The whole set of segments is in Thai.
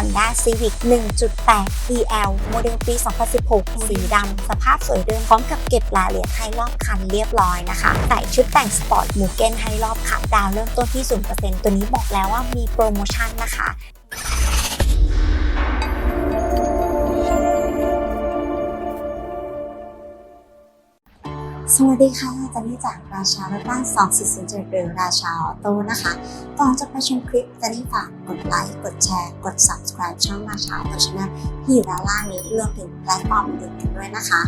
Honda Civic 1.8 EL โมเดลปี 2016 สีดำ สภาพสวยเดิมพร้อมกับเก็บรายละเอียดให้รอบคันเรียบร้อยนะคะ ใส่ชุดแต่งสปอร์ตมูเก้นให้รอบคันดาวเริ่มต้นที่ 0%ตัวนี้บอกแล้วว่ามีโปรโมชั่นนะคะสวัสดีค่ะจันนี่จากราชารถบ้าน2407หรือราชาออโต้นะคะ ก่อนจะไปชมคลิปจันนี่ฝาก กดไลค์ กดแชร์ กด subscribe ช่องราชาออโต้ชนลที่อยู่ด้านล่างนี้รวมถึงแพลตฟอร์มอื่นกันด้วยนะคะ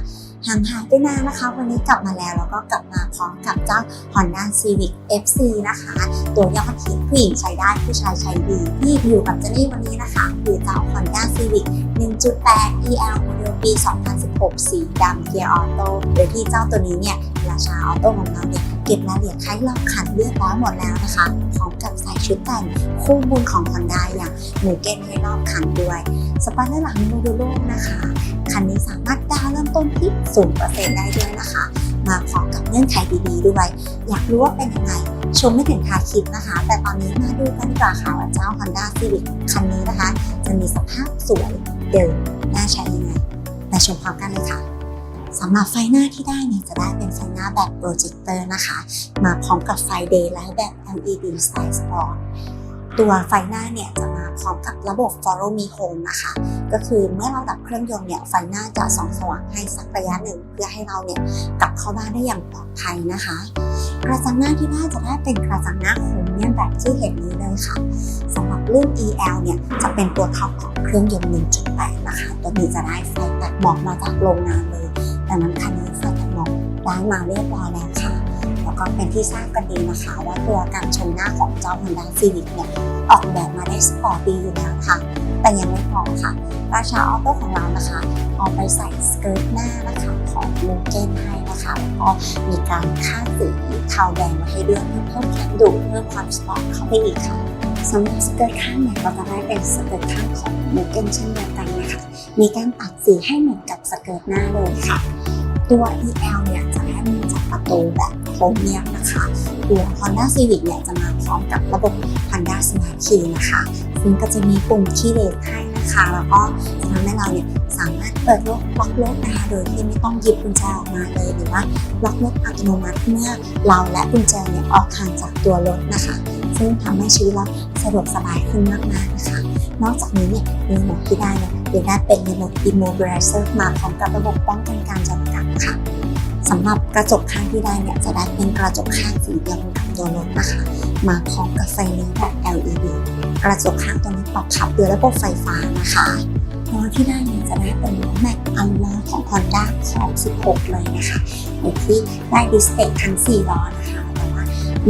ห่างหายไปนานนะคะ วันนี้กลับมาแล้วแล้วก็กลับมาพร้อมกับเจ้า Honda Civic FC นะคะ ตัวยอดฮิตผู้หญิงใช้ได้ผู้ชายใช้ดี ที่อยู่กับเจนนี่วันนี้นะคะคือเจ้า Honda Civic 1.8 EL โมเดลปี 2016 สีดำเกียร์ออโต้โดยที่เจ้าตัวนี้เนี่ยราชาออโต้ของเราเนี่ยเก็บรายละเอียดให้รอบคันเรียบร้อยหมดแล้วนะคะพร้อมกับ ชุดแต่งคู่บุญของ Honda อย่างหมูเก้นให้รอบคันด้วยสปอยเลอร์หลังโมดูโลนะคะ คันนี้สามารถดาวเริ่มต้นที่0%ได้ด้วยนะคะ มาพร้อมกับเงื่อนไขดีๆด้วย อยากรู้ว่าเป็นยังไงชมไม่ถึงทาคลิปนะคะ แต่ตอนนี้มาดูกันดีกว่าค่ะว่าเจ้า Honda Civic คันนี้นะคะ จะมีสภาพสวยเดิมน่าใช้ยังไงไปชมพร้อมกันเลยค่ะ สำหรับไฟหน้าที่ได้เนี่ยจะได้เป็นไฟหน้าแบบโปรเจคเตอร์นะคะ มาพร้อมกับไฟ Daylight แบบ LED Style Sport ตัวไฟหน้าเนี่ยจะมาพร้อมกับระบบ Follow Me Home นะคะ ก็คือเมื่อเราดับเครื่องยนต์เนี่ยไฟหน้าจะส่องสว่างให้สักระยะหนึ่ง เพื่อให้เราเนี่ยกลับเข้าบ้านได้อย่างปลอดภัยนะคะ กระจังหน้าที่ได้จะได้เป็นกระจังหน้าโครเมียมแบบที่เห็นนี้เลยค่ะสำหรับรุ่น EL เนี่ยจะเป็นตัวท็อปของเครื่องยนต์ 1.8 นะคะ ตัวนี้จะได้ไฟตัดหมอกมาจากโรงงานเลย ดังนั้นคันนี้ไฟตัดหมอกได้มาเรียบร้อยแล้วค่ะ แล้วก็เป็นที่ทราบกันดีนะคะว่าตัวการชนหน้าของเจ้า Honda Civic เนี่ยออกแบบมาได้สปอร์ตดีอยู่แล้วค่ะ แต่ยังไม่พอค่ะ ราชาออโต้ของเรานะคะเอาไปใส่สเกิร์ตหน้านะคะของลูเกนให้นะคะแล้วก็มีการค่าสีเทาแดงมาให้เพื่อเพิ่มความดุเพิ่มความสปอร์ตเข้าไปอีกค่ะ สำหรับสเกิร์ตข้างเนี่ยเราจะได้เป็นสเกิร์ตข้างของโมเกนเช่นเดียวกันนะคะมีการตัดสีให้เหมือนกับสเกิร์ตหน้าเลยค่ะ ตัว EL เนี่ยจะได้มีจับประตูแบบโครเมียมนะคะตัว Honda Civic เนี่ยจะมาพร้อมกับระบบ Honda Smart Key นะคะ ซึ่งก็จะมีปุ่มคีย์เลสให้นะคะ แล้วก็จ ให้เราเนี่ยสามารถเปิดรถล็อกรถนะคะโดยที่ไม่ต้องหยิบกุญแจออกมาเลยหรือว่าล็อกรถอัตโนมัติเมื่อเราและกุญแจเนี่ยออกห่างจากตัวรถนะคะ ซึ่งทำให้ชีวิตเราสะดวกสบายขึ้นมากๆนะคะ นอกจากนี้เนี่ยรีโมทที่ได้เนี่ยยังได้เป็นรีโมท Immobilizer มาพร้อมกับระบบป้องกันการจำกัดค่ะสำหรับกระจกข้างที่ได้เนี่ยจะได้เป็นกระจกข้างสีเดียวกันกับตัวรถนะคะ มาพร้อมกับไฟเลี้ยวแบบ LED กระจกข้างตัวนี้ปรับขับด้วยระบบไฟฟ้านะคะ ล้อที่ได้เนี่ยจะได้เป็นล้อแม็กอัลลอของ Honda ของ16 เลยนะคะโดยที่ได้ดิสเพลย์ทั้ง 4 ล้อนะคะแต่ว่า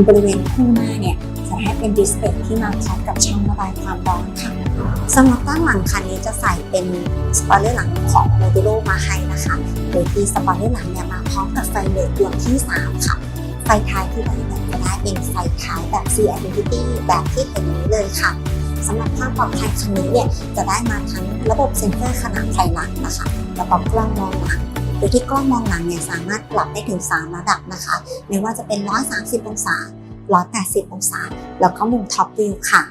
บริเวณคู่หน้าเนี่ยจะให้เป็นดิสเพลย์ที่มาพร้อมกับช่องระบายความร้อนค่ะสำหรับด้านหลังคันนี้จะใส่เป็นสปอยเลอร์หลังของโมดูโลมาให้นะคะ โดยที่สปอยเลอร์หลังเนี่ยมาพร้อมกับไฟเลดดวงที่ 3 ค่ะ ไฟท้ายที่ได้เนี่ยจะได้เป็นไฟท้ายแบบ C Identity แบบที่เห็นนี้เลยค่ะ สำหรับความปลอดภัยคันนี้เนี่ยจะได้มาทั้งระบบเซ็นเซอร์ขนาดไฟหลังนะคะแล้วก็กล้องมองหลังโดยที่กล้องมองหลังเนี่ยสามารถปรับได้ถึง 3 ระดับนะคะ ไม่ว่าจะเป็น 130 องศา 180 องศา แล้วก็มุมท็อปวิวค่ะ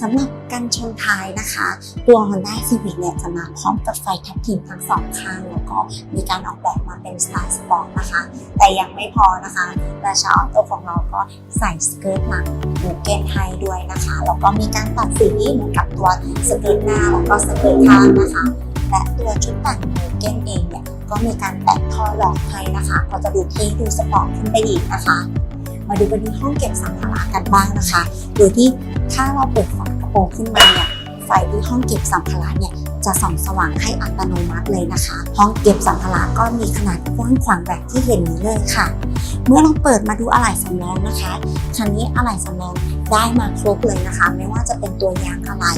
สำหรับกันชนท้ายนะคะ ตัว Honda Civic เนี่ยจะมาพร้อมกับไฟทับทิมทั้งสองข้างแล้วก็มีการออกแบบมาเป็นสไตล์สปอร์ตนะคะ แต่ยังไม่พอนะคะราชาออโต้ของเราก็ใส่สเกิร์ตหลังบูเกนให้ด้วยนะคะแล้วก็มีการตัดสีเหมือนกับตัวสเกิร์ตหน้าแล้วก็สเกิร์ตข้างนะคะและตัวชุดแต่งบูเกนเองเนี่ยก็มีการแปะท่อหลอกให้นะคะ ก็จะดูเท่ดูสปอร์ตขึ้นไปอีกนะคะ มาดูกันที่ห้องเก็บสัมภาระกันบ้างนะคะ โดยที่ถ้าเราเปิดฝากระโปรงขึ้นมาเนี่ยไฟที่ห้องเก็บสัมภาระเนี่ยจะส่องสว่างให้อัตโนมัติเลยนะคะ ห้องเก็บสัมภาระก็มีขนาดกว้างขวางแบบที่เห็นนี้เลยค่ะ เมื่อเราเปิดมาดูอะไหล่สำรองนะคะคันนี้อะไหล่สำรองได้มาครบเลยนะคะ ไม่ว่าจะเป็นตัวยางอะไหล่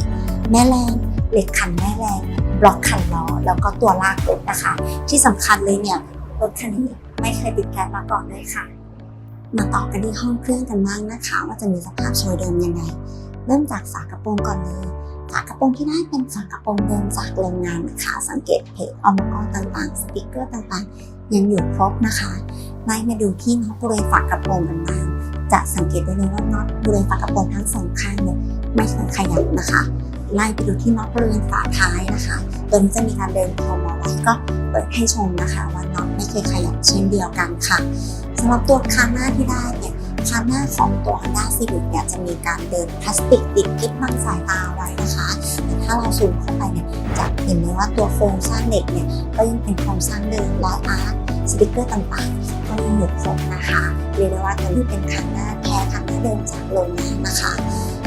แม่แรงเหล็กขันแม่แรงบล็อกขันล้อแล้วก็ตัวลากรถนะคะ ที่สำคัญเลยเนี่ยรถคันนี้ไม่เคยติดแก๊สมาก่อนเลยค่ะ มาต่อกันที่ห้องเครื่องกันบ้างนะคะ ว่าจะมีสภาพโชยเดิมยังไง เริ่มจากฝากระโปรงก่อนเลยฝากระโปรงที่ได้เป็นฝากระโปรงเดิมจากโรงงานนะคะ สังเกตเพจอมกรต่างๆ สติกเกอร์ต่างๆ ยังอยู่ครบนะคะไล่มาดูที่น็อตบริเวณฝากระโปรงกันบ้างจะสังเกตได้เลยว่าน็อตบริเวณฝากระโปรงทั้งสองข้างเนี่ยไม่เคยขยับนะคะไล่ไปดูที่น็อตบริเวณฝาท้ายนะคะตัวนี้จะมีการเดินโคมเอาไว้ก็เปิดให้ชมนะคะ ว่าน็อตไม่เคยขยับเช่นเดียวกันค่ะ สำหรับตัวคานหน้าที่ได้เนี่ยคานหน้าของตัว Honda Civic เนี่ยจะมีการเดินพลาสติกติดกิ๊บบังสายตาไว้นะคะแต่ถ้าเราซูมเข้าไปเนี่ยจะเห็นเลยว่าตัวโครงสร้างเหล็กเนี่ยก็ยังเป็นโครงสร้างเดิมร้อยอาร์ตสติกเกอร์ต่างๆก็ยังอยู่ครบนะคะเรียกได้ว่าตัวนี้เป็นคานหน้าแท้คานหน้าเดิมจากโรงงานนะคะ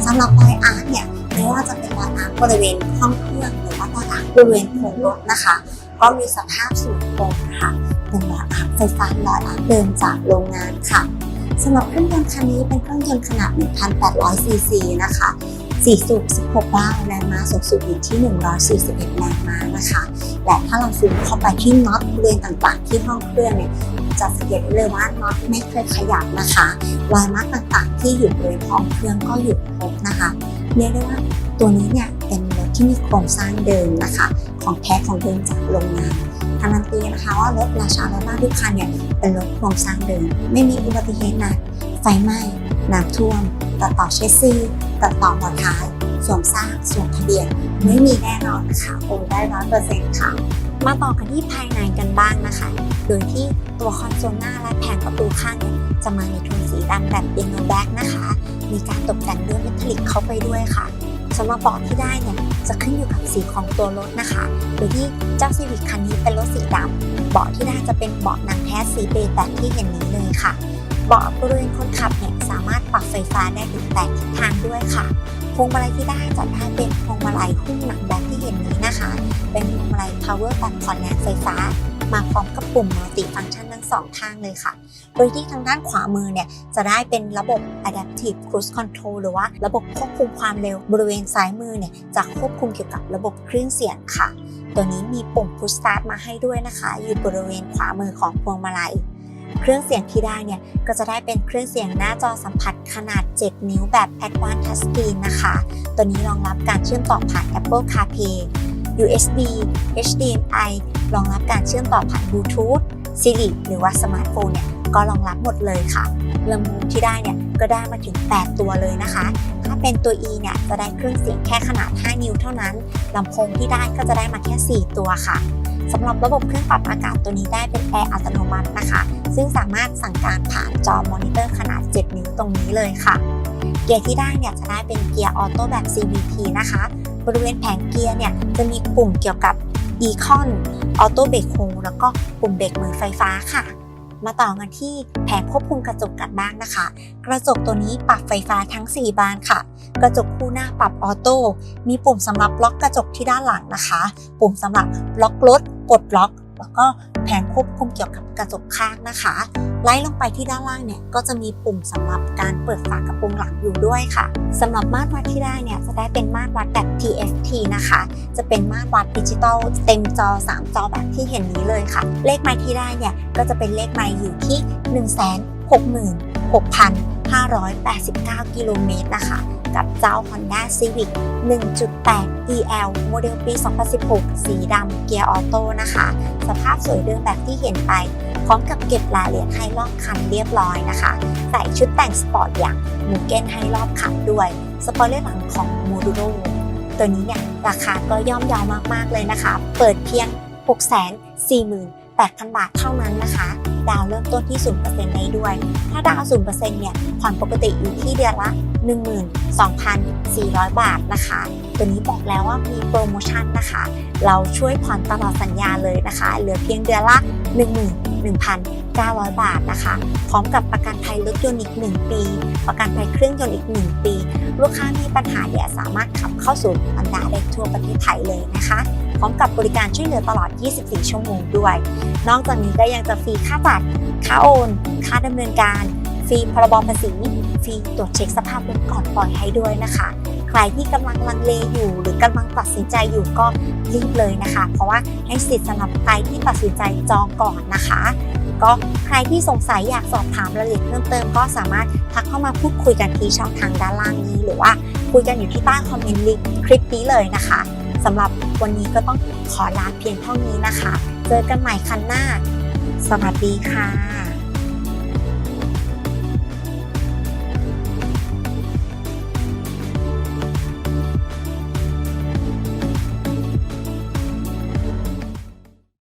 สำหรับรอยอาร์ตเนี่ยไม่ว่าจะเป็นรอยอาร์ตบริเวณห้องเครื่องหรือว่ารอยอาร์ตบริเวณโครงรถนะคะ ก็มีสภาพสูงโปร่งนะคะ ฟฟ้ารอยอาร์ตเดิมจากโรงงานค่ะสำหรับเครื่องยนต์คันนี้เป็นเครื่องยนต์ขนาด 1,800 ซีซีนะคะ4สูบ16ว้าแรงม้าสูงสุดอยู่ที่ 141 แรงม้านะคะ และถ้าเราซูมเข้าไปที่น็อตบริเวณต่างๆ ที่ห้องเครื่องเนี่ยจะสังเกตเลยว่าน็อตไม่เคยขยับนะคะรอยมาร์กต่างๆ ที่อยู่บริเวณห้องเครื่องก็อยู่ครบนะคะเรียกได้ว่าตัวนี้เนี่ยเป็นรถที่มีโครงสร้างเดิมนะคะ ของแท้ของเดิมจากโรงงาน การันตีนะคะว่ารถราชาและบ้านทุกคันเนี่ยเป็นรถโครงสร้างเดิมไม่มีอุบัติเหตุหนะไฟไหม้น้ำท่วมตัดต่อเชสซีตัดต่อหัวท้ายสวมซากสวมทะเบียนไม่มีแน่นอนนะคะโอนได้ร้อยเปอร์เซ็นต์ค่ะ มาต่อกันที่ภายในกันบ้างนะคะ โดยที่ตัวคอนโซลหน้าและแผงประตูข้างเนี่ยจะมาในโทนสีดำแบบเปียโนแบ็กนะคะ มีการตกแต่งด้วยเมทัลลิกเข้าไปด้วยค่ะำหรับเบาะที่ได้เนี่ยจะขึ้นอยู่กับสีของตัวรถนะคะโดยที่เจ้าซีวิคคันนี้เป็นรถสีดำเบาะที่ได้จะเป็นเบาะหนังแท้สีเบจแบบที่เห็นนี้เลยค่ะเบาะบริเวณคนขับเนี่ยสามารถปรับไฟฟ้าได้ถึงแปดทิศทางด้วยค่ะพวงมาลัยที่ได้จะได้เป็นพวงมาลัยหุ้มหนังแบบที่เห็นนี้นะคะ เป็นพวงมาลัย power แบบผ่อนแรงไฟฟ้า มาพร้อมกับปุ่ม multi function ทั้งสองข้างเลยค่ะ โดยที่ทางด้านขวามือเนี่ยจะได้เป็นระบบ adaptive cruise control หรือว่าระบบควบคุมความเร็ว บริเวณซ้ายมือเนี่ยจะควบคุมเกี่ยวกับระบบเครื่องเสียงค่ะ ตัวนี้มีปุ่ม push start มาให้ด้วยนะคะ อยู่บริเวณขวามือของพวงมาลัยเครื่องเสียงที่ได้เนี่ยก็จะได้เป็นเครื่องเสียงหน้าจอสัมผัสขนาด 7 นิ้วแบบ Advanced Touchscreen นะคะ ตัวนี้รองรับการเชื่อมต่อผ่าน Apple CarPlay USB HDMI รองรับการเชื่อมต่อผ่าน Bluetooth Siri หรือว่าสมาร์ทโฟนเนี่ยก็รองรับหมดเลยค่ะลำโพงที่ได้เนี่ยก็ได้มาถึง 8 ตัวเลยนะคะ ถ้าเป็นตัว E เนี่ยจะได้เครื่องเสียงแค่ขนาด 5 นิ้วเท่านั้นลำโพงที่ได้ก็จะได้มาแค่ 4 ตัวค่ะสำหรับระบบเครื่องปรับอากาศตัวนี้ได้เป็นแอร์อัตโนมัตินะคะ ซึ่งสามารถสั่งการผ่านจอมอนิเตอร์ขนาด 7 นิ้วตรงนี้เลยค่ะ เกียร์ที่ได้เนี่ยจะได้เป็นเกียร์ออโต้แบบ CVT นะคะ บริเวณแผงเกียร์เนี่ยจะมีปุ่มเกี่ยวกับอีคอนออโต้เบรกโฮแล้วก็ปุ่มเบรกมือไฟฟ้าค่ะ มาต่อกันที่แผงควบคุมกระจกกันบ้างนะคะ กระจกตัวนี้ปรับไฟฟ้าทั้ง 4 บานค่ะ กระจกคู่หน้าปรับออโต้มีปุ่มสำหรับล็อกกระจกที่ด้านหลังนะคะ ปุ่มสำหรับล็อกรถปลดล็อก แล้วก็แผงควบคุมเกี่ยวกับกระจกข้างนะคะ ไล่ลงไปที่ด้านล่างเนี่ยก็จะมีปุ่มสำหรับการเปิดฝากระโปรงหลังอยู่ด้วยค่ะสำหรับมาตรวัดที่ได้เนี่ยจะได้เป็นมาตรวัดแบบ TFT นะคะ จะเป็นมาตรวัดดิจิตอลเต็มจอ 3 จอแบบที่เห็นนี้เลยค่ะ เลขไมล์ที่ได้เนี่ยก็จะเป็นเลขไมล์อยู่ที่ 589 กิโลเมตรนะคะ กับเจ้า Honda Civic 1.8 EL โมเดลปี 2016 สีดำเกียร์ออโต้นะคะ สภาพสวยเดิมแบบที่เห็นไป พร้อมกับเก็บรายละเอียดให้รอบคันเรียบร้อยนะคะ ใส่ชุดแต่งสปอร์ตอย่างมูเก้นให้รอบคันด้วย สปอยเลอร์หลังของมูดูโรตัวนี้เนี่ยราคาก็ย่อมเยาวมากๆเลยนะคะ เปิดเพียง 6 4 0 0 0 8,000 บาทเท่านั้นนะคะ ดาวเริ่มต้นที่ 0%ได้ด้วย ถ้าดาว 0%เนี่ย ผ่อนปกติอยู่ที่เดือนละ 12,400 บาทนะคะ ตัวนี้บอกแล้วว่ามีโปรโมชั่นนะคะ เราช่วยผ่อนตลอดสัญญาเลยนะคะ เหลือเพียงเดือนละ 11,900 บาทนะคะ พร้อมกับประกันภัยรถยนต์อีก 1 ปี ประกันภัยเครื่องยนต์อีก 1 ปี ลูกค้ามีปัญหาเนี่ยสามารถขับเข้าสู่อันดาได้ทั่วประเทศไทยเลยนะคะ ร้อมกับบริการช่วยเหลือตลอด 24 ชั่วโมงด้วย นอกจากนี้ก็ยังจะฟรีค่าตัด ค่าโอน ค่าดำเนินการ ฟรีพรบภาษี ฟรีตรวจเช็คสภาพรถก่อนปล่อยให้ด้วยนะคะ ใครที่กำลังลังเลอยู่ หรือกำลังตัดสินใจอยู่ก็รีบเลยนะคะ เพราะว่าให้สิทธิ์สำหรับใครที่ตัดสินใจจองก่อนนะคะก็ใครที่สงสัยอยากสอบถามรายละเอียดเพิ่มเติมก็สามารถทักเข้ามาพูดคุยกันที่ช่องทางด้านล่างนี้ หรือว่าคุยกันอยู่ที่ใต้คอมเมนต์ลิงก์คลิปนี้เลยนะคะสำหรับ วันนี้ก็ต้องขอลาเพียงเท่านี้นะคะ เจอกันใหม่คันหน้า สวัสดีค่ะ